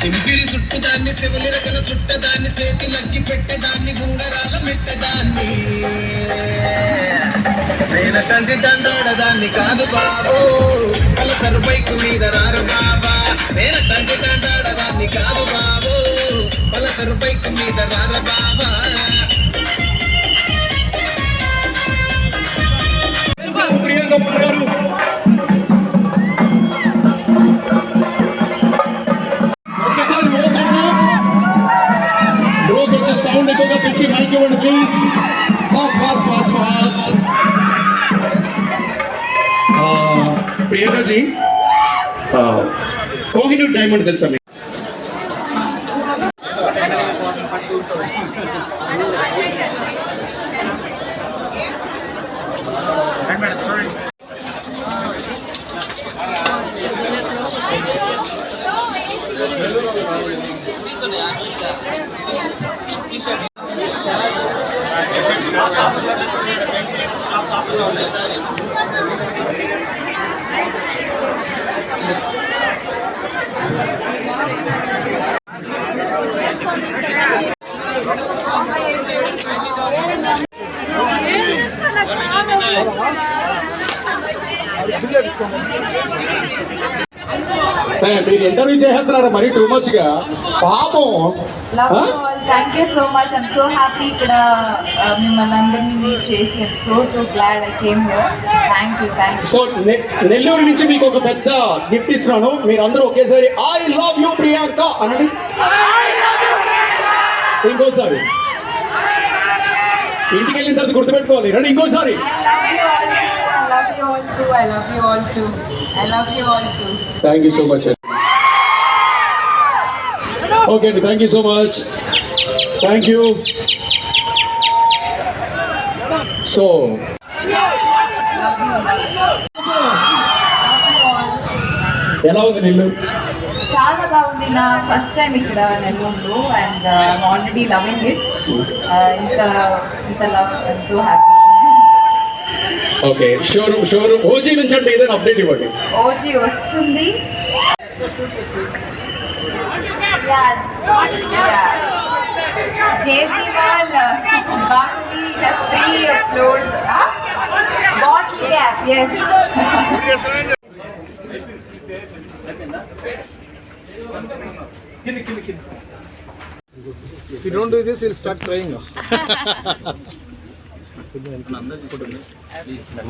సింపిరి సుట్టుదాన్ని శివలిరకల సుట్టదాన్ని సేతి లగ్గి పెట్టేదాన్ని ఉంగరాల మెట్టదాన్ని. నేను తండ్రి దండోడదాన్ని కాదు బాబు కల సరుపైకు మీద రారు బాబా. నేను తండ్రి దండాడదాన్ని కాదు బాబు. కల సరుపైకు మీద రార బాబా. సౌండ్ ఎక్కువగా పెంచి మైక్ ఇవ్వండి please fast fast fast fast Priyanka ji Kohinoor diamond తెలుసా మీకు ఏ, మీరు ఇంటర్వ్యూ చేస్తున్నారు మరి టూ మచ్గా. పాపం thank you so much I'm so happy ఇక్కడ మిమ్మల్ని అందరినీ మీట్ చేసి. I'm so so glad I came here thank you thank you so Nellore నుంచి మీకు ఒక పెద్ద గిఫ్ట్ ఇస్తున్నాను. మీరు అందరూ ఒకేసారి ఐ లవ్ యూ ప్రియాంక అనండి. ఇంకోసారి. ఇంటికి వెళ్ళిన తర్వాత గుర్తుపెట్టుకోవాలి. రండి ఇంకోసారి. Thank you so much okay అండి thank you so much thank you so you you ఎలా ఉంది నెల్లూరు? చాలా బాగుంది. నా ఫస్ట్ టైం ఇక్కడ నెల్లూరులో అండ్ ఆల్రెడీ లవింగ్ ఇట్ ఇంత ఇంత love I'm so happy okay showroom showroom OG నుంచి అంటే ఏదైనా అప్డేట్ ఇవ్వండి. ఓజీ వస్తుంది. జేసీ వాల్ బాగుంది just three floors bottle cap S If you don't do this, he'll start crying.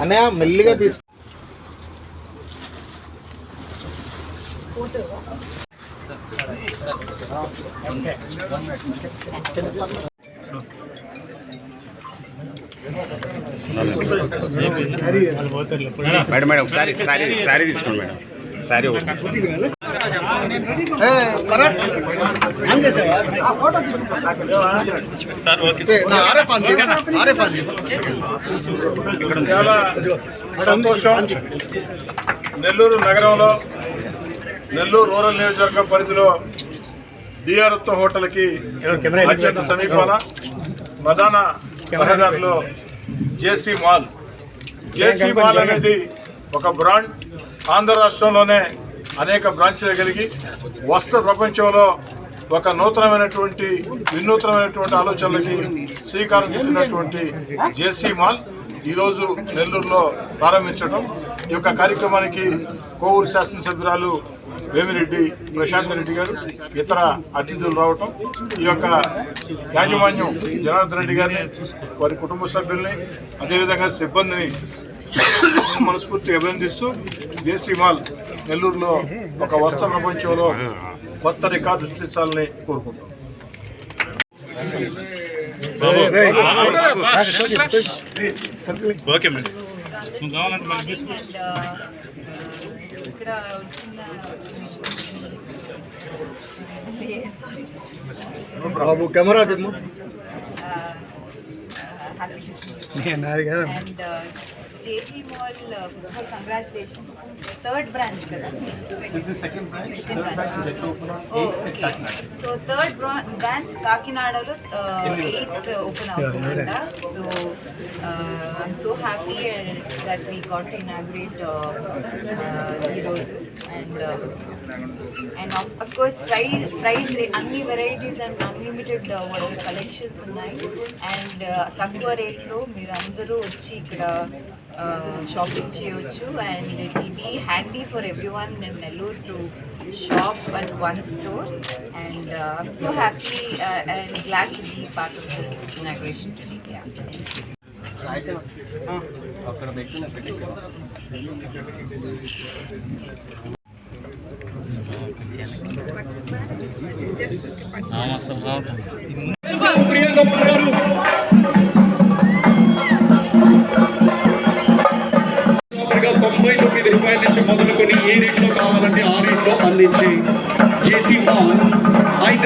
అన్నయ్య మెల్లిగా తీసు మేడం మేడం ఒకసారి సారీ సారీ తీసుకోండి మేడం. సారీ చాలా సంతోషం. నెల్లూరు నగరంలో నెల్లూరు రూరల్ నియోజకవర్గం పరిధిలో డిఆర్ ఉత్తం హోటల్కి అత్యంత సమీపాన ప్రధాన రహదారిలో జేసీ మాల్. జేసీ మాల్ అనేది ఒక బ్రాండ్ ఆంధ్ర రాష్ట్రంలోనే అనేక బ్రాంచ్లు కలిగి వస్త్ర ప్రపంచంలో ఒక నూతనమైనటువంటి వినూత్నమైనటువంటి ఆలోచనలకి శ్రీకారం చుట్టినటువంటి జేసీ మాల్ ఈరోజు నెల్లూరులో ప్రారంభించడం. ఈ యొక్క కార్యక్రమానికి కోవూరు శాసనసభ్యురాలు వేమిరెడ్డి ప్రశాంత్ రెడ్డి గారు ఇతర అతిథులు రావటం ఈ యొక్క యాజమాన్యం జనార్దన్ రెడ్డి గారిని వారి కుటుంబ సభ్యుల్ని అదేవిధంగా సిబ్బందిని మనస్ఫూర్తిగా అభినందిస్తూ దేశీ మాల్ నెల్లూరులో ఒక వస్త్ర ప్రపంచంలో కొత్త రికార్డు సృష్టించాలని కోరుకుంటాం ఇక్కడ వచ్చిన బాబు కెమెరా నాది కదా and JC mall first of all congratulations third branch కదా? This is second branch Second third branch is branch. At open on 8th okay. Kakinada so third branch కాకినాడలో ఎయిత్ ఓపెన్ అవుతుందంట so I'm so happy that we got inaugurate ఈరోజు and and of course price price అన్ని varieties and unlimited collections ఉన్నాయి. And తక్కువ రేట్లో మీరు అందరూ వచ్చి ఇక్కడ షాపింగ్ చేయవచ్చు and it will be handy for everyone in Nellore to shop at one store and I'm so happy and glad to be part of this inauguration today Priyanka garu సుమారుగా రూపాయల నుంచి మొదలుకొని ఏ రేట్లో కావాలంటే ఆ రేట్లో అందించే జేసీ మాల్ హైదరాబాద్